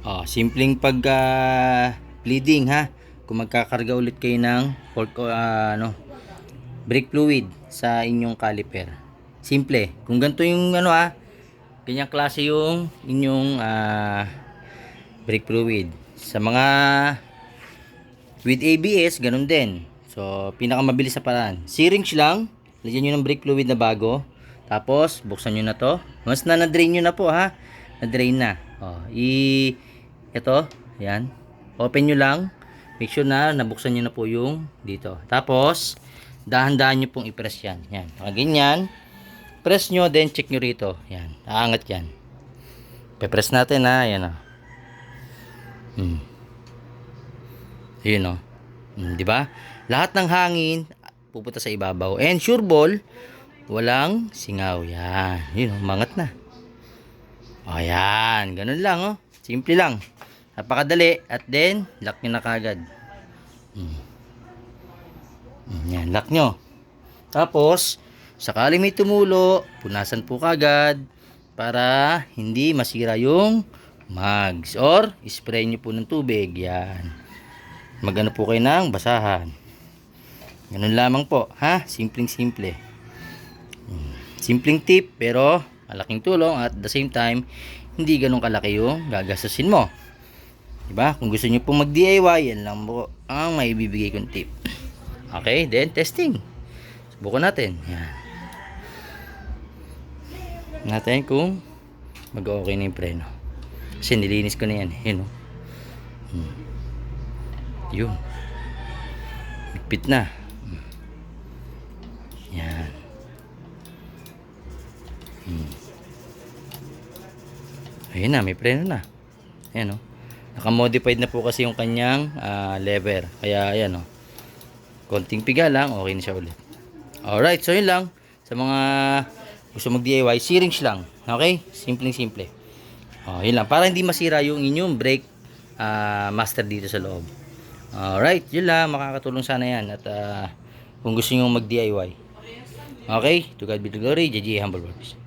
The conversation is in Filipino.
Oh, simpleng pag ah, bleeding ha. Kung magkakarga ulit kayo ng pork ah, ano, brake fluid sa inyong caliper. Simple. Kung ganito yung ano ha, ganyang klase yung inyong ah, brake fluid. Sa mga with ABS, ganun din. So, pinakamabilis sa paraan. Syringe lang, lagyan nyo ng brake fluid na bago. Tapos, buksan nyo na to. Once na na-drain nyo na po ha, na-drain na. Oh, i ito, yan. Open nyo lang. Make sure na nabuksan nyo na po yung dito. Tapos, dahan-dahan nyo pong i-press yan. Yan. Mga ganyan. Press nyo, then check nyo rito. Yan. Aangat yan. Pe-press natin ha. Yan o. Hmm. Yun o. Hmm, di ba? Lahat ng hangin pupunta sa ibabaw. And sure ball, walang singaw. Yan. Yun o, mangat na. O yan. Ganun lang o. Simple lang. Napakadali. At then, lock nyo na kagad. Hmm. Yan, lock nyo. Tapos, sakali may tumulo, punasan po kagad para hindi masira yung mags. Or, spray nyo po ng tubig. Yan. Magano po kayo ng basahan. Ganun lamang po. Ha? Simpleng simple. Hmm. Simpleng tip pero malaking tulong at the same time hindi ganun kalaki yung gagastusin mo. Diba? Kung gusto niyo pong mag-DIY, yan lang po ang may bibigay kong tip. Okay, then testing. Subukan natin. Yan. Natin kung mag-okay na yung preno. Kasi nilinis ko na yan. eh. Yun, oh. Hmm. Yun. Higpit na. Hmm. Yan. Hmm. Ayun na, may preno na. Ayan, oh. Naka-modified na po kasi yung kanyang ah, lever. Kaya, ayan, oh. Konting piga lang, okay na siya ulit. Alright, so yun lang. Sa mga gusto mag-DIY, syringe lang. Okay? Simpleng simple. Oh, yun lang. Para hindi masira yung inyong brake ah, master dito sa loob. Alright, yun lang. Makakatulong sana yan. At ah, kung gusto nyo mag-DIY. Okay? To God be the glory. JJ Humble Works.